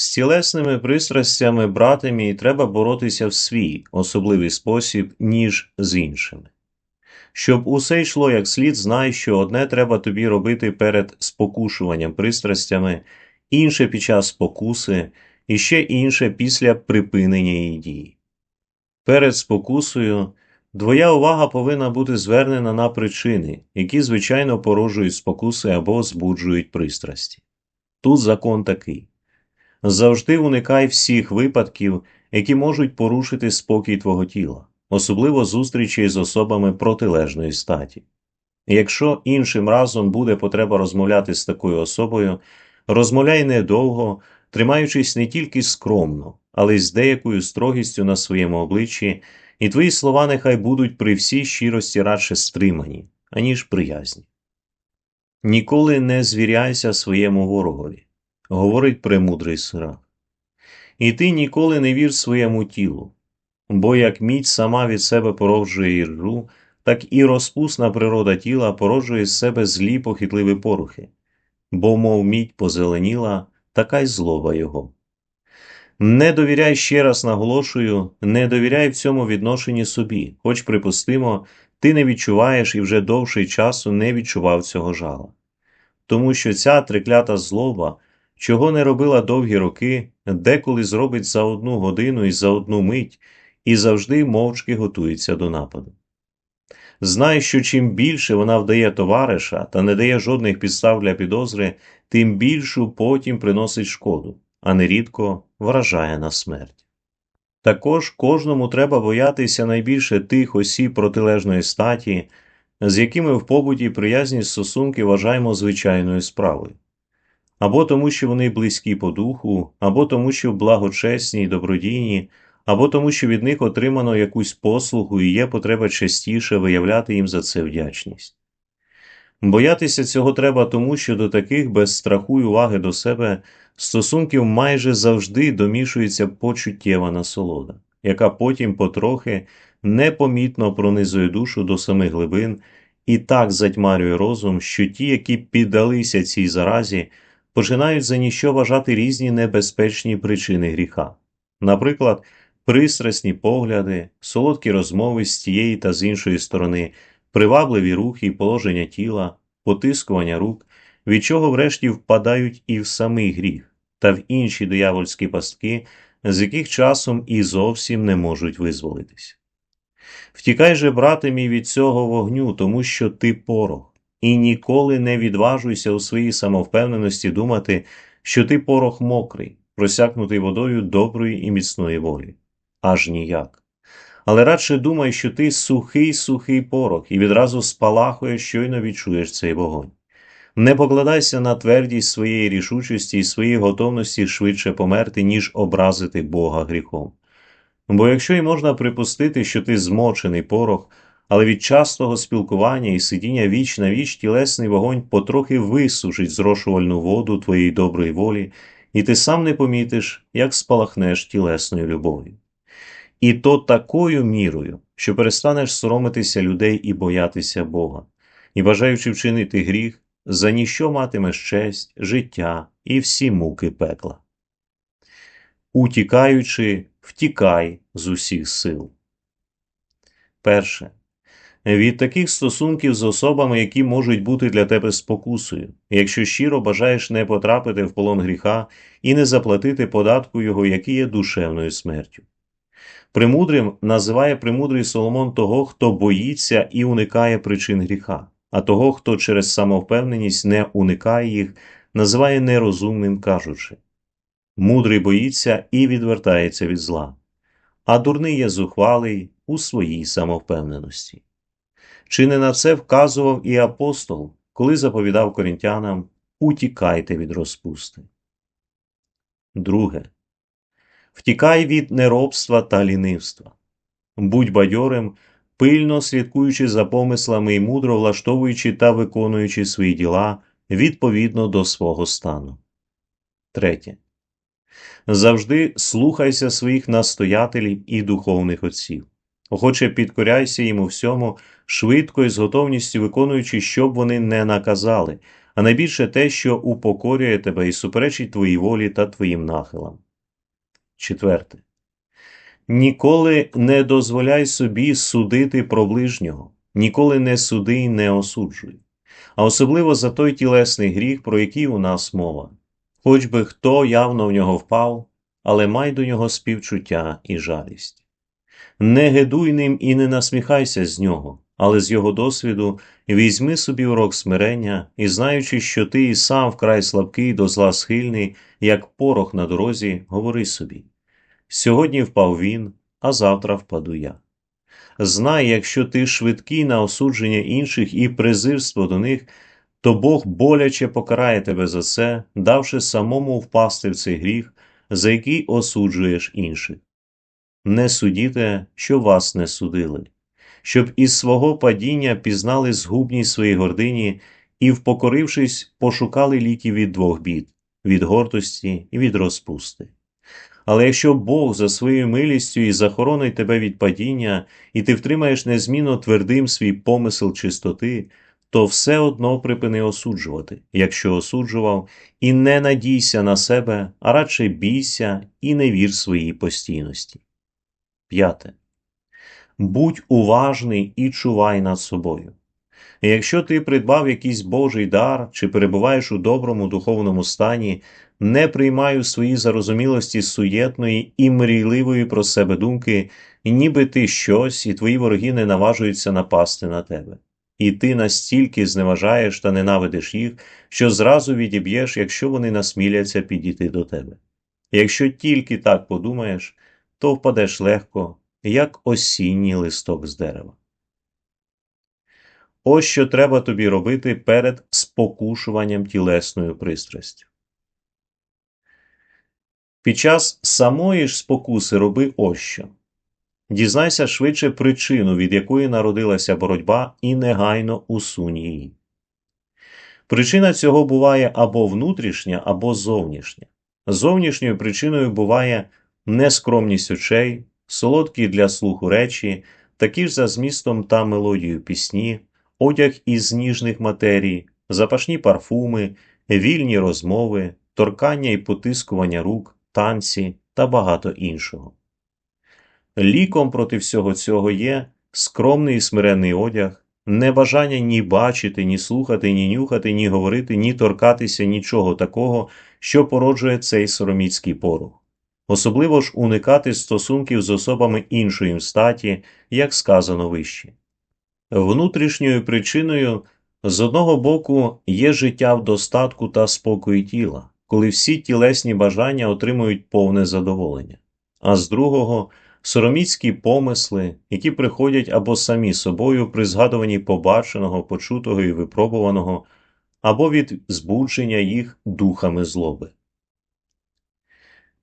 З тілесними пристрастями, брате мій, треба боротися в свій особливий спосіб, ніж з іншими. Щоб усе йшло як слід, знай, що одне треба тобі робити перед спокушуванням пристрастями, інше під час спокуси, і ще інше після припинення її дії. Перед спокусою твоя увага повинна бути звернена на причини, які звичайно породжують спокуси або збуджують пристрасті. Тут закон такий завжди уникай всіх випадків, які можуть порушити спокій твого тіла, особливо зустрічі з особами протилежної статі. Якщо іншим разом буде потреба розмовляти з такою особою, розмовляй недовго, тримаючись не тільки скромно, але й з деякою строгістю на своєму обличчі, і твої слова нехай будуть при всій щирості радше стримані, аніж приязні. Ніколи не звіряйся своєму ворогові говорить премудрий сирах. І ти ніколи не вір своєму тілу, бо як мідь сама від себе породжує іржу, так і розпусна природа тіла породжує з себе злі похитливі порухи, бо, мов мідь позеленіла, така й злоба його. Не довіряй ще раз наголошую, не довіряй в цьому відношенні собі, хоч, припустимо, ти не відчуваєш і вже довший часу не відчував цього жала. Тому що ця триклята злоба чого не робила довгі роки, деколи зробить за одну годину і за одну мить, і завжди мовчки готується до нападу. Знай, що чим більше вона вдає товариша та не дає жодних підстав для підозри, тим більшу потім приносить шкоду, а нерідко вражає на смерть. Також кожному треба боятися найбільше тих осіб протилежної статі, з якими в побуті приязні стосунки вважаємо звичайною справою або тому, що вони близькі по духу, або тому, що благочесні й добродійні, або тому, що від них отримано якусь послугу і є потреба частіше виявляти їм за це вдячність. Боятися цього треба тому, що до таких без страху й уваги до себе стосунків майже завжди домішується почуттєва насолода, яка потім потрохи непомітно пронизує душу до самих глибин і так затьмарює розум, що ті, які піддалися цій заразі, починають за ніщо вважати різні небезпечні причини гріха, наприклад, пристрасні погляди, солодкі розмови з тієї та з іншої сторони, привабливі рухи і положення тіла, потискування рук, від чого врешті впадають і в самий гріх, та в інші диявольські пастки, з яких часом і зовсім не можуть визволитись. Втікай же, брате мій, від цього вогню, тому що ти порох. І ніколи не відважуйся у своїй самовпевненості думати, що ти порох мокрий, просякнутий водою доброї і міцної волі. Аж ніяк. Але радше думай, що ти сухий сухий порох і відразу спалахуєш, щойно відчуєш цей вогонь. Не покладайся на твердість своєї рішучості і своєї готовності швидше померти, ніж образити Бога гріхом. Бо якщо й можна припустити, що ти змочений порох, але від частого спілкування і сидіння віч на віч тілесний вогонь потрохи висушить зрошувальну воду твоєї доброї волі, і ти сам не помітиш, як спалахнеш тілесною любов'ю. І то такою мірою, що перестанеш соромитися людей і боятися Бога, і, бажаючи вчинити гріх, за ніщо матимеш честь, життя і всі муки пекла. Утікаючи, втікай з усіх сил. Перше від таких стосунків з особами, які можуть бути для тебе спокусою, якщо щиро бажаєш не потрапити в полон гріха і не заплатити податку його, який є душевною смертю. Премудрим називає премудрий Соломон того, хто боїться і уникає причин гріха, а того, хто через самовпевненість не уникає їх, називає нерозумним кажучи мудрий боїться і відвертається від зла, а дурний є зухвалий у своїй самовпевненості. Чи не на це вказував і апостол, коли заповідав корінтянам Утікайте від розпусти. Друге. Втікай від неробства та лінивства. Будь бадьорим, пильно слідкуючи за помислами і мудро влаштовуючи та виконуючи свої діла відповідно до свого стану. Третє. Завжди слухайся своїх настоятелів і духовних отців Охоче підкоряйся їм у всьому, швидко і з готовністю виконуючи, що б вони не наказали, а найбільше те, що упокорює тебе і суперечить твоїй волі та твоїм нахилам. Четверте. Ніколи не дозволяй собі судити про ближнього, ніколи не суди й не осуджуй, а особливо за той тілесний гріх, про який у нас мова. Хоч би хто явно в нього впав, але май до нього співчуття і жалість. Не гидуй ним і не насміхайся з нього, але з його досвіду візьми собі урок смирення і, знаючи, що ти і сам вкрай слабкий до зла схильний, як порох на дорозі, говори собі Сьогодні впав він, а завтра впаду я. Знай, якщо ти швидкий на осудження інших і презирство до них, то Бог боляче покарає тебе за це, давши самому впасти в цей гріх, за який осуджуєш інших. Не судіте, що вас не судили, щоб із свого падіння пізнали згубність своїй гордині і, впокорившись, пошукали ліки від двох бід від гордості і від розпусти. Але якщо Бог за своєю милістю і захоронить тебе від падіння, і ти втримаєш незмінно твердим свій помисел чистоти, то все одно припини осуджувати, якщо осуджував, і не надійся на себе, а радше бійся і не вір своїй постійності. П'яте. Будь уважний і чувай над собою. Якщо ти придбав якийсь Божий дар чи перебуваєш у доброму духовному стані, не приймай у своїй зарозумілості суєтної і мрійливої про себе думки, ніби ти щось, і твої вороги не наважуються напасти на тебе. І ти настільки зневажаєш та ненавидиш їх, що зразу відіб'єш, якщо вони насміляться підійти до тебе. Якщо тільки так подумаєш, то впадеш легко, як осінній листок з дерева. Ось що треба тобі робити перед спокушуванням тілесною пристрастю. Під час самої ж спокуси роби ось що. Дізнайся швидше причину, від якої народилася боротьба, і негайно усунь її. Причина цього буває або внутрішня, або зовнішня. Зовнішньою причиною буває нескромність очей, солодкі для слуху речі, такі ж за змістом та мелодією пісні, одяг із ніжних матерій, запашні парфуми, вільні розмови, торкання і потискування рук, танці та багато іншого. Ліком проти всього цього є скромний і смиренний одяг, небажання ні бачити, ні слухати, ні нюхати, ні говорити, ні торкатися нічого такого, що породжує цей сороміцький порух, особливо ж уникати стосунків з особами іншої статі, як сказано вище. Внутрішньою причиною з одного боку є життя в достатку та спокої тіла, коли всі тілесні бажання отримують повне задоволення, а з другого сороміцькі помисли, які приходять або самі собою при згадуванні побаченого, почутого і випробуваного, або від збудження їх духами злоби.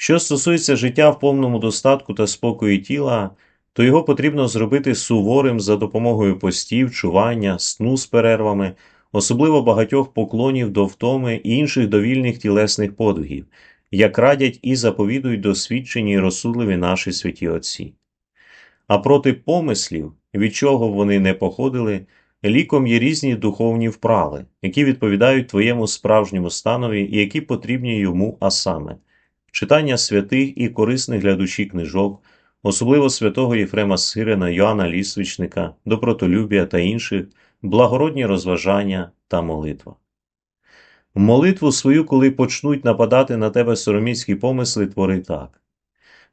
Що стосується життя в повному достатку та спокої тіла, то його потрібно зробити суворим за допомогою постів, чування, сну з перервами, особливо багатьох поклонів до втоми і інших довільних тілесних подвигів, як радять і заповідують досвідчені і розсудливі наші святі Отці. А проти помислів, від чого вони не походили, ліком є різні духовні вправи, які відповідають твоєму справжньому станові і які потрібні йому, а саме читання святих і корисних для душі книжок, особливо святого Єфрема Сирена, Йоанна Лісвичника, добротолюбія та інших, благородні розважання та молитва. Молитву свою, коли почнуть нападати на тебе сороміцькі помисли, твори так.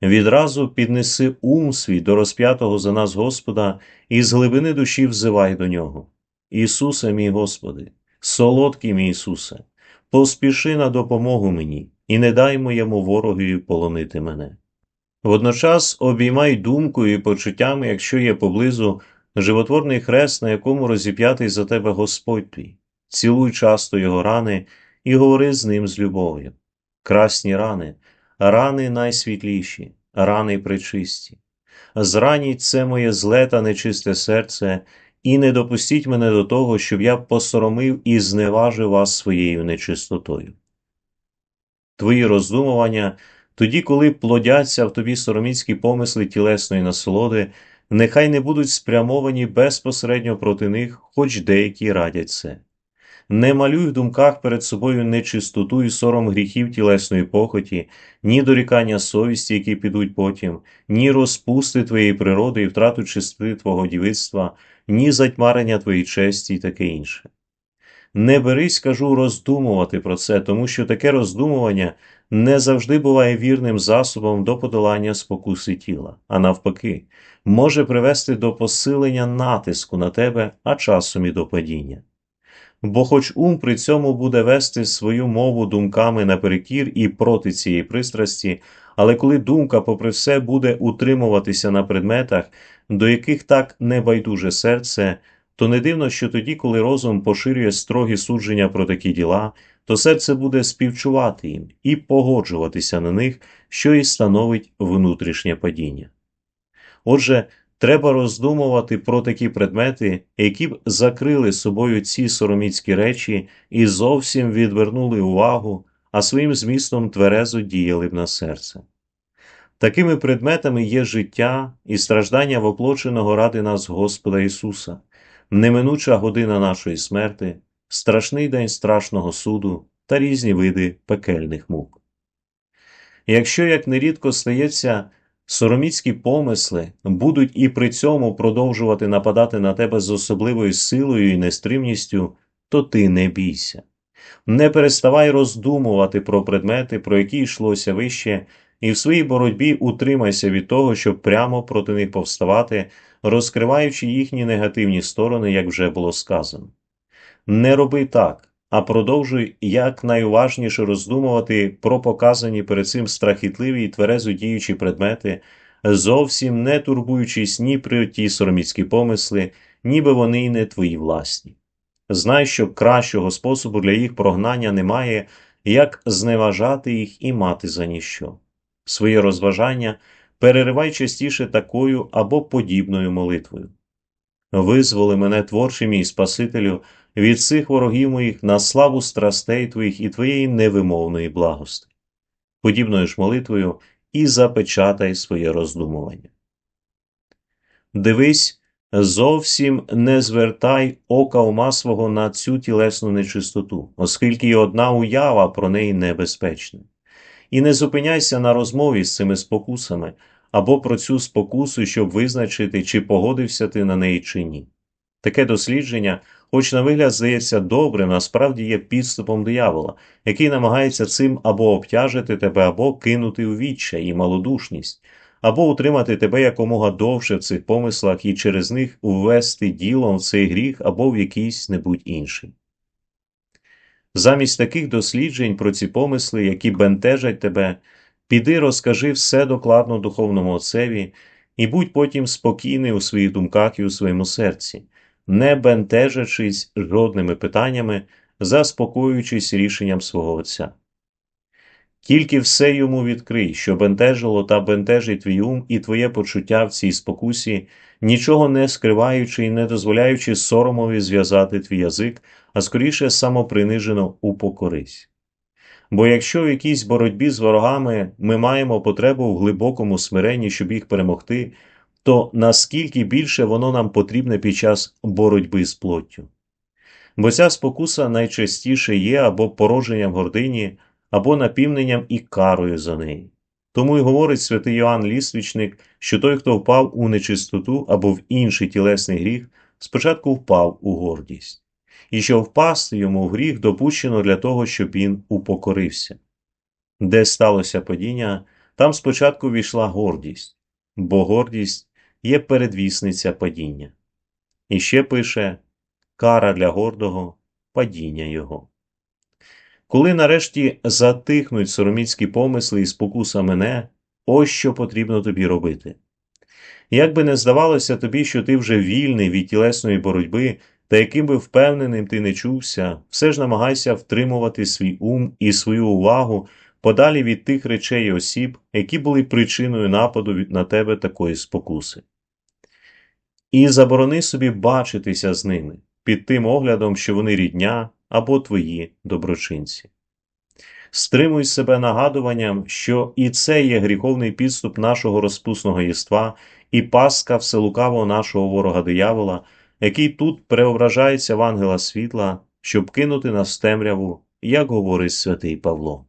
Відразу піднеси ум свій до розп'ятого за нас Господа і з глибини душі взивай до нього. Ісусе, мій Господи, солодкий мій Ісусе, поспіши на допомогу мені і не дай моєму ворогові полонити мене. Водночас обіймай думкою і почуттями, якщо є поблизу животворний хрест, на якому розіп'ятий за тебе Господь твій, цілуй часто його рани і говори з ним з любов'ю. Красні рани, рани найсвітліші, рани пречисті. Зраніть це моє зле та нечисте серце, і не допустіть мене до того, щоб я посоромив і зневажив вас своєю нечистотою. Твої роздумування тоді, коли плодяться в тобі сороміцькі помисли тілесної насолоди, нехай не будуть спрямовані безпосередньо проти них, хоч деякі радять це. Не малюй в думках перед собою нечистоту і сором гріхів тілесної похоті, ні дорікання совісті, які підуть потім, ні розпусти твоєї природи і втрату чистоти твого дівицтва, ні затьмарення твоєї честі і таке інше. Не берись, кажу, роздумувати про це, тому що таке роздумування не завжди буває вірним засобом до подолання спокуси тіла, а навпаки, може привести до посилення натиску на тебе, а часом і до падіння. Бо хоч ум при цьому буде вести свою мову думками наперекір і проти цієї пристрасті, але коли думка, попри все, буде утримуватися на предметах, до яких так небайдуже серце, то не дивно, що тоді, коли розум поширює строгі судження про такі діла, то серце буде співчувати їм і погоджуватися на них, що і становить внутрішнє падіння. Отже, треба роздумувати про такі предмети, які б закрили собою ці сороміцькі речі і зовсім відвернули увагу, а своїм змістом тверезо діяли б на серце. Такими предметами є життя і страждання воплоченого ради нас Господа Ісуса, неминуча година нашої смерти, страшний день страшного суду та різні види пекельних мук. Якщо, як нерідко стається, сороміцькі помисли будуть і при цьому продовжувати нападати на тебе з особливою силою і нестримністю, то ти не бійся. Не переставай роздумувати про предмети, про які йшлося вище, і в своїй боротьбі утримайся від того, щоб прямо проти них повставати, розкриваючи їхні негативні сторони, як вже було сказано. Не роби так, а продовжуй якнайуважніше роздумувати про показані перед цим страхітливі і тверезо діючі предмети, зовсім не турбуючись ні про ті сороміцькі помисли, ніби вони й не твої власні. Знай, що кращого способу для їх прогнання немає, як зневажати їх і мати за ніщо. Своє розважання переривай частіше такою або подібною молитвою. Визволи мене, творчий мій Спасителю, від цих ворогів моїх на славу страстей твоїх і твоєї невимовної благости. Подібною ж молитвою і запечатай своє роздумування. Дивись, зовсім не звертай ока ума свого на цю тілесну нечистоту, оскільки й одна уява про неї небезпечна. І не зупиняйся на розмові з цими спокусами або про цю спокусу, щоб визначити, чи погодився ти на неї чи ні. Таке дослідження, хоч на вигляд здається добрим, насправді є підступом диявола, який намагається цим або обтяжити тебе, або кинути у відчай і малодушність, або утримати тебе якомога довше в цих помислах і через них ввести ділом в цей гріх або в якийсь небудь інший. Замість таких досліджень про ці помисли, які бентежать тебе, піди розкажи все докладно духовному отцеві і будь потім спокійний у своїх думках і у своєму серці, не бентежачись жодними питаннями, заспокоюючись рішенням свого Отця. Тільки все йому відкрий, що бентежило та бентежить твій ум і твоє почуття в цій спокусі, нічого не скриваючи і не дозволяючи соромові зв'язати твій язик, а скоріше самопринижено упокорись. Бо якщо в якійсь боротьбі з ворогами ми маємо потребу в глибокому смиренні, щоб їх перемогти, то наскільки більше воно нам потрібне під час боротьби з плоттю. Бо ця спокуса найчастіше є або породженням гордині, або напівненням і карою за неї. Тому й говорить святий Йоанн Лісвічник, що той, хто впав у нечистоту або в інший тілесний гріх, спочатку впав у гордість, і що впасти йому в гріх допущено для того, щоб він упокорився. Де сталося падіння, там спочатку війшла гордість, бо гордість є передвісниця падіння. І ще пише кара для гордого падіння його. Коли нарешті затихнуть сороміцькі помисли і спокуса мене, ось що потрібно тобі робити. Як би не здавалося тобі, що ти вже вільний від тілесної боротьби, та яким би впевненим ти не чувся, все ж намагайся втримувати свій ум і свою увагу подалі від тих речей і осіб, які були причиною нападу на тебе такої спокуси. І заборони собі бачитися з ними під тим оглядом, що вони рідня або твої доброчинці. Стримуй себе нагадуванням, що і це є гріховний підступ нашого розпусного єства і паска вселукавого нашого ворога диявола, який тут преображається в ангела світла, щоб кинути нас в темряву, як говорить святий Павло.